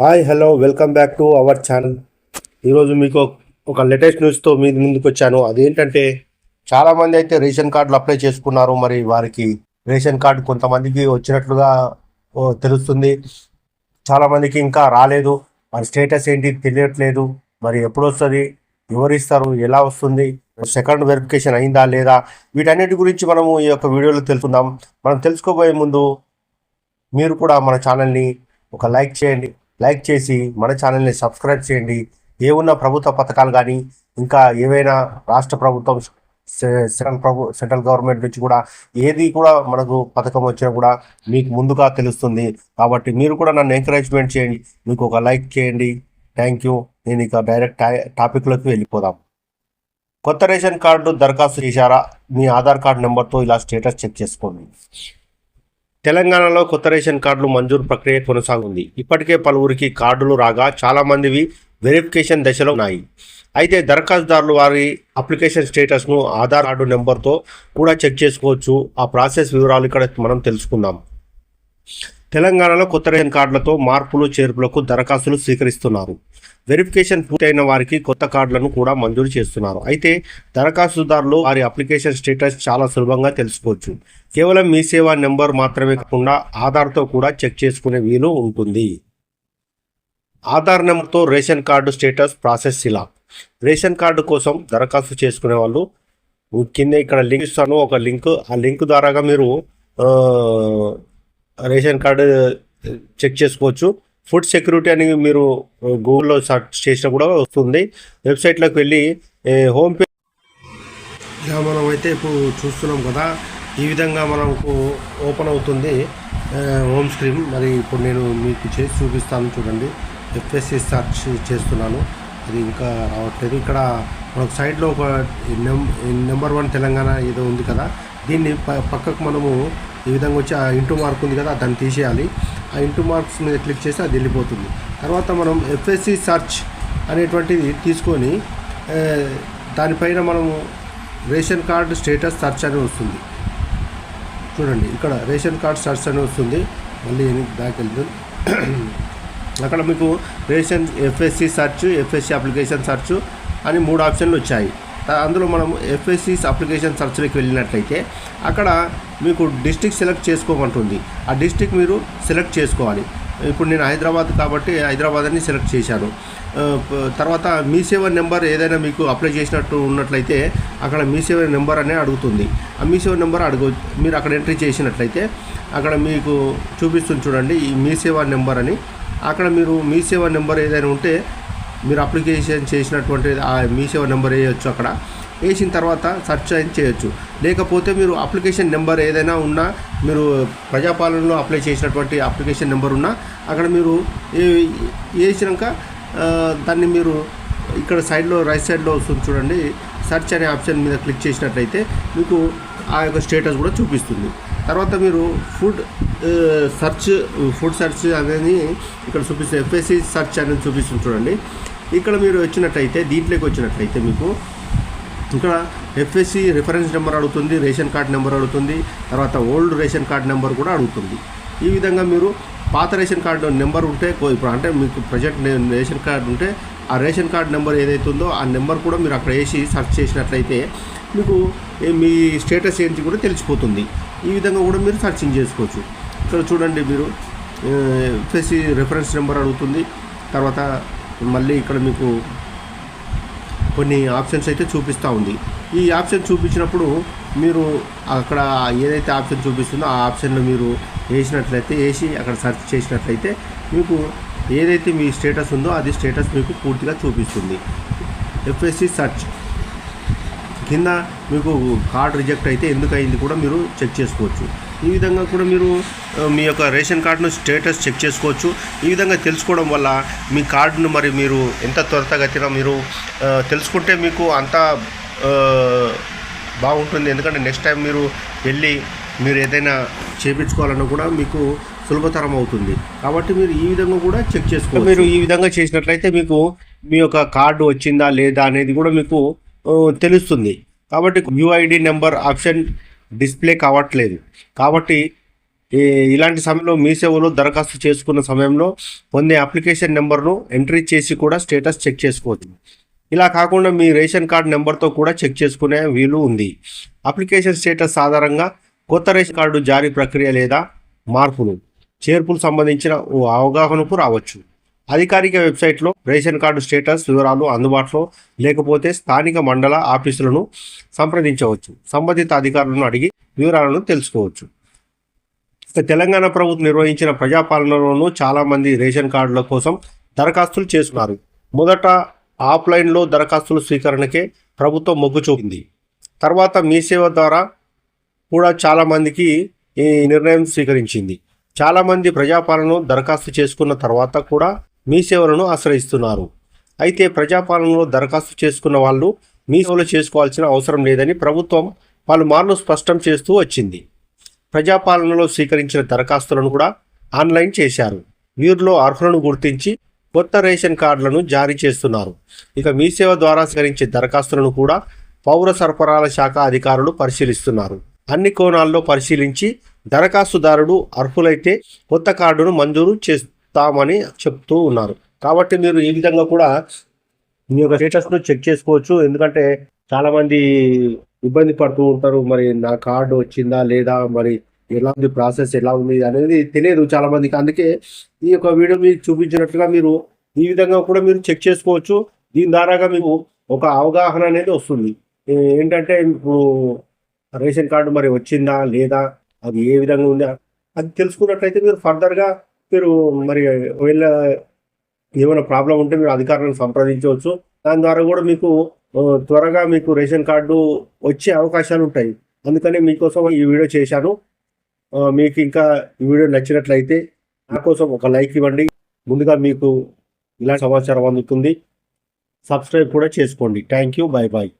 Hi hello welcome back to our channel. ఈరోజు మీకు ఒక లేటెస్ట్ న్యూస్తో మీ ముందుకు వచ్చాను అదేంటంటే చాలామంది అయితే రేషన్ కార్డులు అప్లై చేసుకున్నారు. మరి వారికి రేషన్ కార్డు కొంతమందికి వచ్చినట్లుగా తెలుస్తుంది. చాలామందికి ఇంకా రాలేదు. మరి స్టేటస్ ఏంటి తెలియట్లేదు. మరి ఎప్పుడు వస్తుంది ఎవరు ఇస్తారు ఎలా వస్తుంది? సెకండ్ వెరిఫికేషన్ అయిందా లేదా? వీటన్నిటి గురించి మనము ఈ యొక్క వీడియోలో తెలుసుకుందాం. మనం తెలుసుకోబోయే ముందు మీరు కూడా మన ఛానల్ని ఒక లైక్ చేయండి. లైక్ చేసి మన ఛానల్ని సబ్స్క్రైబ్ చేయండి. ఏమున్న ప్రభుత్వ పథకాలు కానీ ఇంకా ఏవైనా రాష్ట్ర ప్రభుత్వం సెంట్రల్ ప్రభు సెంట్రల్ గవర్నమెంట్ నుంచి కూడా ఏది కూడా మనకు పథకం వచ్చినా కూడా మీకు ముందుగా తెలుస్తుంది. కాబట్టి మీరు కూడా నన్ను ఎంకరేజ్మెంట్ చేయండి. మీకు ఒక లైక్ చేయండి. థ్యాంక్ యూ నేను ఇక డైరెక్ట్ టా- టాపిక్లోకి వెళ్ళిపోదాం. కొత్త రేషన్ కార్డు దరఖాస్తు చేశారా? మీ ఆధార్ కార్డు నెంబర్తో ఇలా స్టేటస్ చెక్ చేసుకోండి. తెలంగాణలో కొత్త రేషన్ కార్డులు మంజూరు ప్రక్రియ కొనసాగుంది ఇప్పటికే పలువురికి కార్డులు రాగా చాలా మందివి వెరిఫికేషన్ దశలో ఉన్నాయి. అయితే దరఖాస్తుదారులు వారి అప్లికేషన్ స్టేటస్ను ఆధార్ కార్డు నెంబర్తో కూడా చెక్ చేసుకోవచ్చు. ఆ ప్రాసెస్ వివరాలు ఇక్కడ మనం తెలుసుకుందాం. తెలంగాణలో కొత్త రేషన్ కార్డులతో మార్పులు చేర్పులకు దరఖాస్తులు స్వీకరిస్తున్నారు. వెరిఫికేషన్ పూర్తయిన వారికి కొత్త కార్డులను కూడా మంజూరు చేస్తున్నారు. అయితే దరఖాస్తుదారులు వారి అప్లికేషన్ స్టేటస్ చాలా సులభంగా తెలుసుకోవచ్చు. కేవలం మీ సేవా నెంబర్ మాత్రమే కాకుండా ఆధార్తో కూడా చెక్ చేసుకునే వీలు ఉంటుంది. ఆధార్ నెంబర్తో రేషన్ కార్డు స్టేటస్ ప్రాసెస్ ఇలా. రేషన్ కార్డు కోసం దరఖాస్తు చేసుకునే వాళ్ళు కింద ఇక్కడ లింక్ ఇస్తాను ఒక లింక్ ఆ లింక్ ద్వారాగా మీరు రేషన్ కార్డు చెక్ చేసుకోవచ్చు. ఫుడ్ సెక్యూరిటీ అని మీరు గూగుల్లో సెర్చ్ చేసినా కూడా వస్తుంది. వెబ్సైట్లోకి వెళ్ళి హోమ్ పేజ్ ఇలా మనం అయితే ఇప్పుడు చూస్తున్నాం కదా ఈ విధంగా మనకు ఓపెన్ అవుతుంది హోమ్ స్క్రీన్. మరి ఇప్పుడు నేను మీకు చేసి చూపిస్తాను చూడండి. ఎఫ్ఎస్సి సెర్చ్ చేస్తున్నాను. అది ఇంకా రావట్లేదు. ఇక్కడ మనకు సైడ్లో ఒక నెం- నెంబర్ వన్ తెలంగాణ ఏదో ఉంది కదా దీన్ని ప పక్కకు మనము ఈ విధంగా వచ్చి ఆ ఇంటూ మార్క్ ఉంది కదా దాన్ని తీసేయాలి. ఆ ఇంటూ మార్క్స్ మీద క్లిక్ చేస్తే అది వెళ్ళిపోతుంది. తర్వాత మనం ఎఫ్ఎస్సి సర్చ్ అనేటువంటిది తీసుకొని దానిపైన మనము రేషన్ కార్డు స్టేటస్ సర్చ్ అని వస్తుంది. చూడండి ఇక్కడ రేషన్ కార్డ్ సర్చ్ అని వస్తుంది. మళ్ళీ బ్యాక్ వెళ్తుంది. అక్కడ మీకు ration FSC search FSC application search అని మూడు ఆప్షన్లు వచ్చాయి. అందులో మనం ఎఫ్ఎస్సి అప్లికేషన్ సర్చ్లోకి వెళ్ళినట్లయితే అక్కడ మీకు డిస్టిక్ సెలెక్ట్ చేసుకోమంటుంది. ఆ డిస్టిక్ మీరు సెలెక్ట్ చేసుకోవాలి. ఇప్పుడు నేను హైదరాబాద్ కాబట్టి హైదరాబాద్ అని సెలెక్ట్ చేశాను. తర్వాత మీ సేవ నెంబర్ ఏదైనా మీకు అప్లై చేసినట్టు ఉన్నట్లయితే అక్కడ మీ సేవ నెంబర్ అనే అడుగుతుంది. ఆ మీ సేవ నెంబర్ అడుగు మీరు అక్కడ ఎంట్రీ చేసినట్లయితే అక్కడ మీకు చూపిస్తుంది చూడండి ఈ మీ సేవ నెంబర్ అని. అక్కడ మీరు మీ సేవ నెంబర్ ఏదైనా ఉంటే మీరు అప్లికేషన్ చేసినటువంటి ఆ మీ సేవ నెంబర్ వేయచ్చు అక్కడ. వేసిన తర్వాత సర్చ్ అని చేయొచ్చు. లేకపోతే మీరు అప్లికేషన్ నెంబర్ ఏదైనా ఉన్నా మీరు ప్రజాపాలనలో అప్లై చేసినటువంటి అప్లికేషన్ నెంబర్ ఉన్నా అక్కడ మీరు వేసినాక దాన్ని మీరు ఇక్కడ సైడ్లో రైట్ సైడ్లో వస్తుంది చూడండి. సెర్చ్ అనే ఆప్షన్ మీద క్లిక్ చేసినట్లయితే మీకు ఆ యొక్క స్టేటస్ కూడా చూపిస్తుంది. తర్వాత మీరు ఫుడ్ సెర్చ్ ఫుడ్ సెర్చ్ అనేది ఇక్కడ చూపిస్తుంది. ఎఫ్ఎస్సి సెర్చ్ అనేది చూపిస్తుంది చూడండి. ఇక్కడ మీరు వచ్చినట్లయితే దీంట్లోకి వచ్చినట్లయితే మీకు ఇక్కడ ఎఫ్ఎస్సి రిఫరెన్స్ నెంబర్ అడుగుతుంది రేషన్ కార్డ్ నెంబర్ అడుగుతుంది తర్వాత ఓల్డ్ రేషన్ కార్డ్ నెంబర్ కూడా అడుగుతుంది. ఈ విధంగా మీరు పాత రేషన్ కార్డు నెంబర్ ఉంటే కో- ఇప్పుడు అంటే మీకు ప్రజెంట్ రేషన్ కార్డు ఉంటే ఆ రేషన్ కార్డ్ నెంబర్ ఏదైతే ఉందో ఆ నెంబర్ కూడా మీరు అక్కడ వేసి సెర్చ్ చేసినట్లయితే మీకు మీ స్టేటస్ ఏంటి కూడా తెలిసిపోతుంది. ఈ విధంగా కూడా మీరు సర్చింగ్ చేసుకోవచ్చు. ఇక్కడ చూడండి మీరు ఎఫ్ఎస్సి రిఫరెన్స్ నెంబర్ అడుగుతుంది తర్వాత మళ్ళీ ఇక్కడ మీకు కొన్ని ఆప్షన్స్ అయితే చూపిస్తూ ఉంది. ఈ ఆప్షన్ చూపించినప్పుడు మీరు అక్కడ ఏదైతే ఆప్షన్ చూపిస్తుందో ఆ ఆప్షన్లో మీరు వేసినట్లయితే వేసి అక్కడ సెర్చ్ చేసినట్లయితే మీకు ఏదైతే మీ స్టేటస్ ఉందో అది స్టేటస్ మీకు పూర్తిగా చూపిస్తుంది. FSC search. కింద మీకు కార్డ్ రిజెక్ట్ అయితే ఎందుకు అయింది కూడా మీరు చెక్ చేసుకోవచ్చు. ఈ విధంగా కూడా మీరు మీ యొక్క రేషన్ కార్డును స్టేటస్ చెక్ చేసుకోవచ్చు. ఈ విధంగా తెలుసుకోవడం వల్ల మీ కార్డును మరి మీరు ఎంత త్వరతగతిన మీరు తెలుసుకుంటే మీకు అంత బాగుంటుంది. ఎందుకంటే నెక్స్ట్ టైం మీరు వెళ్ళి మీరు ఏదైనా చేపించుకోవాలన్నా కూడా మీకు సులభతరం అవుతుంది. కాబట్టి మీరు ఈ విధంగా కూడా చెక్ చేసుకోవచ్చు. మీరు ఈ విధంగా చేసినట్లయితే మీకు మీ యొక్క కార్డు వచ్చిందా లేదా అనేది కూడా మీకు తెలుస్తుంది. కాబట్టి యూఐడి నెంబర్ ఆప్షన్ డిస్ప్లే కావట్లేదు. కాబట్టి ఇలాంటి సమయంలో మీ సేవలో దరఖాస్తు చేసుకున్న సమయంలో పొందే అప్లికేషన్ నెంబర్ను ఎంట్రీ చేసి కూడా స్టేటస్ చెక్ చేసుకోవచ్చు. ఇలా కాకుండా మీ రేషన్ కార్డు నెంబర్తో కూడా చెక్ చేసుకునే వీలు ఉంది. అప్లికేషన్ స్టేటస్ ఆధారంగా కొత్త రేషన్ కార్డు జారీ ప్రక్రియ లేదా మార్పులు చేర్పులు సంబంధించిన ఓ అవగాహనకు రావచ్చు. అధికారిక వెబ్సైట్లో రేషన్ కార్డు స్టేటస్ వివరాలు అందుబాటులో లేకపోతే స్థానిక మండల ఆఫీసులను సంప్రదించవచ్చు. సంబంధిత అధికారులను అడిగి వివరాలను తెలుసుకోవచ్చు. ఇక తెలంగాణ ప్రభుత్వం నిర్వహించిన ప్రజాపాలనలోనూ చాలామంది రేషన్ కార్డుల కోసం దరఖాస్తులు చేస్తున్నారు. మొదట ఆఫ్లైన్లో దరఖాస్తుల స్వీకరణకే ప్రభుత్వం మొగ్గు చూపింది. తర్వాత మీ సేవ ద్వారా కూడా చాలామందికి ఈ నిర్ణయం స్వీకరించింది. చాలామంది ప్రజాపాలను దరఖాస్తు చేసుకున్న తర్వాత కూడా మీ సేవలను ఆశ్రయిస్తున్నారు. అయితే ప్రజాపాలనలో దరఖాస్తు చేసుకున్న వాళ్ళు మీ సేవలు చేసుకోవాల్సిన అవసరం లేదని ప్రభుత్వం పలుమార్లు స్పష్టం చేస్తూ వచ్చింది. ప్రజాపాలనలో స్వీకరించిన దరఖాస్తులను కూడా ఆన్లైన్ చేశారు. వీరిలో అర్హులను గుర్తించి కొత్త రేషన్ కార్డులను జారీ చేస్తున్నారు. ఇక మీ సేవ ద్వారా స్వీకరించే దరఖాస్తులను కూడా పౌర సరఫరాల శాఖ అధికారులు పరిశీలిస్తున్నారు. అన్ని కోణాల్లో పరిశీలించి దరఖాస్తుదారుడు అర్హులైతే కొత్త కార్డును మంజూరు చెప్తామని చెప్తూ ఉన్నారు. కాబట్టి మీరు ఈ విధంగా కూడా మీ యొక్క స్టేటస్ను చెక్ చేసుకోవచ్చు. ఎందుకంటే చాలామంది ఇబ్బంది పడుతూ ఉంటారు. మరి నా కార్డు వచ్చిందా లేదా? మరి ఎలా ఉంది? ప్రాసెస్ ఎలా ఉంది? అనేది తెలియదు చాలా మందికి అందుకే ఈ యొక్క వీడియో మీకు చూపించినట్లుగా మీరు ఈ విధంగా కూడా మీరు చెక్ చేసుకోవచ్చు. దీని ద్వారాగా మీకు ఒక అవగాహన అనేది వస్తుంది. ఏంటంటే ఇప్పుడు రేషన్ కార్డు మరి వచ్చిందా లేదా? అది ఏ విధంగా ఉందా? అది తెలుసుకున్నట్లయితే మీరు ఫర్దర్గా మీరు మరి ఒకవేళ ఏమైనా ప్రాబ్లం ఉంటే మీరు అధికారులను సంప్రదించవచ్చు. దాని ద్వారా కూడా మీకు త్వరగా మీకు రేషన్ కార్డు వచ్చే అవకాశాలు ఉంటాయి. అందుకని మీకోసం ఈ వీడియో చేశాను. మీకు ఇంకా ఈ వీడియో నచ్చినట్లయితే నా కోసం ఒక లైక్ ఇవ్వండి. ముందుగా మీకు ఇలాంటి సమాచారం అందుతుంది. సబ్స్క్రైబ్ కూడా చేసుకోండి. Thank you. Bye bye